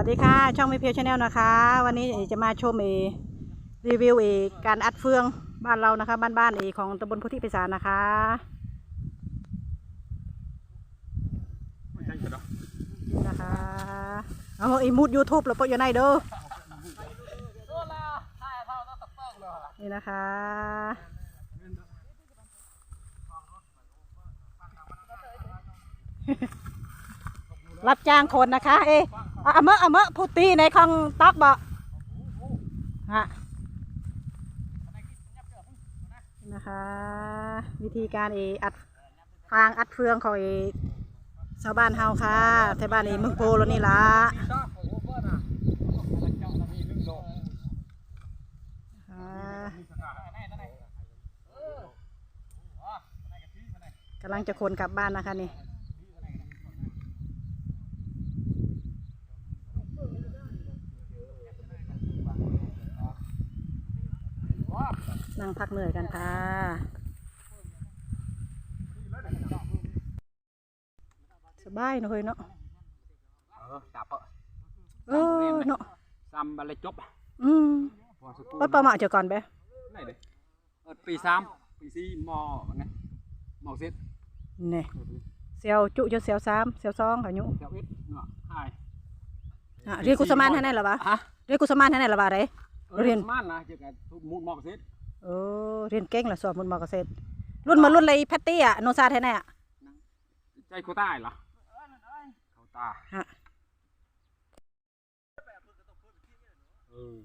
วัสดีค่ะ ช่องม่เพียวชาแนลนะคะ วันนี้จะมาชมเอรีวิวเอการอัดเฟืองบ้านเรานะคะ บ้านบ้านเอของตำบลพุทธิปิสารนะคะนะคะเอาไอมูดยูทูบเราปอยู่ในเด้อนี่นะคะรับจ้างคนนะคะ เอะ อะเอาเมอะเอาเมอพูดตีในคลองตอกบ่ฮะนี่นะคะ วิธีการเออัดฟางอัดเฟืองของเอชาวบ้านเฮาค่ะแถวบ้านเอเมืองโพแล้วนี่ละอ่ากำลังจะคนกลับบ้านนะคะนี่ นั่งพักเหนื่อยกันค่ะ สบายเนอะเฮ้ยเนาะ เออจับเออเออเนาะซ้ำบัลเลยจบอืมพอสกูเออประมาณเจอก่อนไปไหนเลยเออปีสามปีสี่มอไงมอเซ็ตนี่เซียวจุจนเซียวสามเซียวสองค่ะยุเจ้าเอ็ดเนาะใช่อะเรียนกุสมานให้แน่หรอวะฮะเรียนกุสมานให้แน่หรอวะไรเรียนม่านนะเจ้ากันทุกมูดมอเซ็ต เออเรียนเก่งละสอบมุนมอเกษตร รุ่นมารุ่นเลยแพตตี้อะโนซาแท้แน่อะใจเขาใต้เหรอเขาตาฮะเออ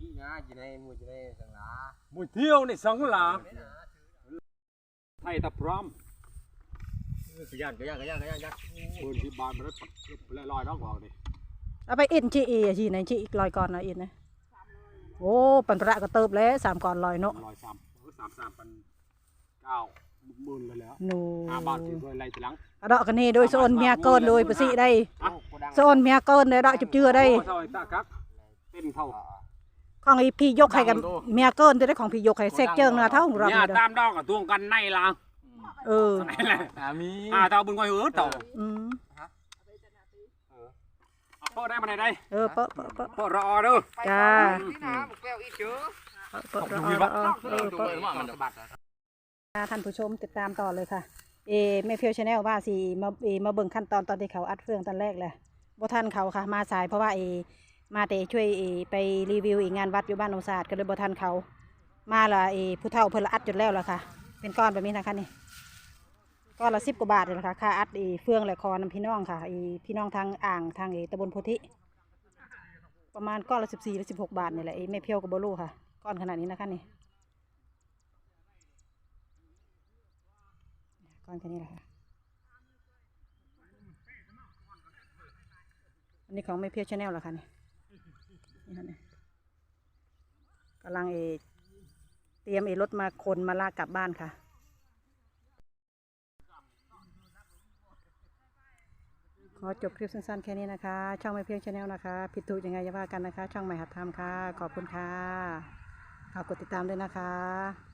นี่นะอยู่ในหมู่อยู่ในสังหลามุยเที่ยวในสังหลาไทยตะพร้อมขยันขยันขยันขยันยักปืนที่บานมันได้ปักลอยลอยน้องบอกดิเอาไปอินจีอีจีไหนจีอีกลอยก่อนนะอินนะ โอ้ปันประก็เติบแล้วสามก่อนลอยเนาะลอยสามเออสามสามพันเก้าหมื่นเลยแล้วหนูห้าบาทที่ด้วยไรทีหลังอะดอกกันนี่โดยโซนเมียเกินโดยประสิได้อะโกดังโซนเมียเกินเลยดอกจุบเจือได้โอ้เท่าไอ้ตากักเต้นเท่าของไอพี่ยกให้กันเมียเกินจะได้ของพี่ยกให้เซกเจิงนะเท่าของเราเนี่ยเด้อตามดอกกับตวงกันในลางเออนี่แหละอ่ามีอ่าเท่าบึงไว้เออเท่าอืมเอา พ่อได้มาไหนได้เออเปาะเปาะเปาะ พ่อรอเด้อจ้า นี่นะบุกแก้วอีเจือเปาะเปาะเปาะเออเออเปาะ มันสะบัดท่านผู้ชมติดตามต่อเลยค่ะ เอแม่เพียวชาแนลว่าสิมาเอมาเบิ่งขั้นตอนตอนที่เขาอัดเฟืองตอนแรกเลยบ่ทันเขาค่ะ มาสายเพราะว่าเอมาแต่ช่วยเอไปรีวิวอีกงานวัดอยู่บ้านโนศาสตร์ก็เลยบ่ทันเขา มาละเอผู้เฒ่าเพิ่นละอัดจนแล้วล่ะค่ะ เป็นก้อนแบบนี้นะคะนี่ ก้อนละสิบกว่าบาทเลยนะคะค่าอัดเอเฟืองและคอน้ำพี่น้องค่ะเอพี่น้องทางอ่างทางเอตำบลโพธิประมาณก้อนละสิบสี่หรือสิบหกบาทนี่แหละเอแม่เพียวกับบลูค่ะ ก้อนขนาดนี้นะคะนี่ก้อนแค่นี้แหละค่ะอันนี้ของแม่เพียวชาแนลเหรอคะนี่นี่ค่ะนี่กำลังเอเตรียมเอรถมาคนมาลากกลับบ้านค่ะ ขอจบคลิปสั้นๆแค่นี้นะคะ ช่องไม่เพียงชาแนลนะคะ ผิดถูกยังไงอย่าว่ากันนะคะ ช่องใหม่หัดทำค่ะ ขอบคุณค่ะฝากกดติดตามด้วยนะคะ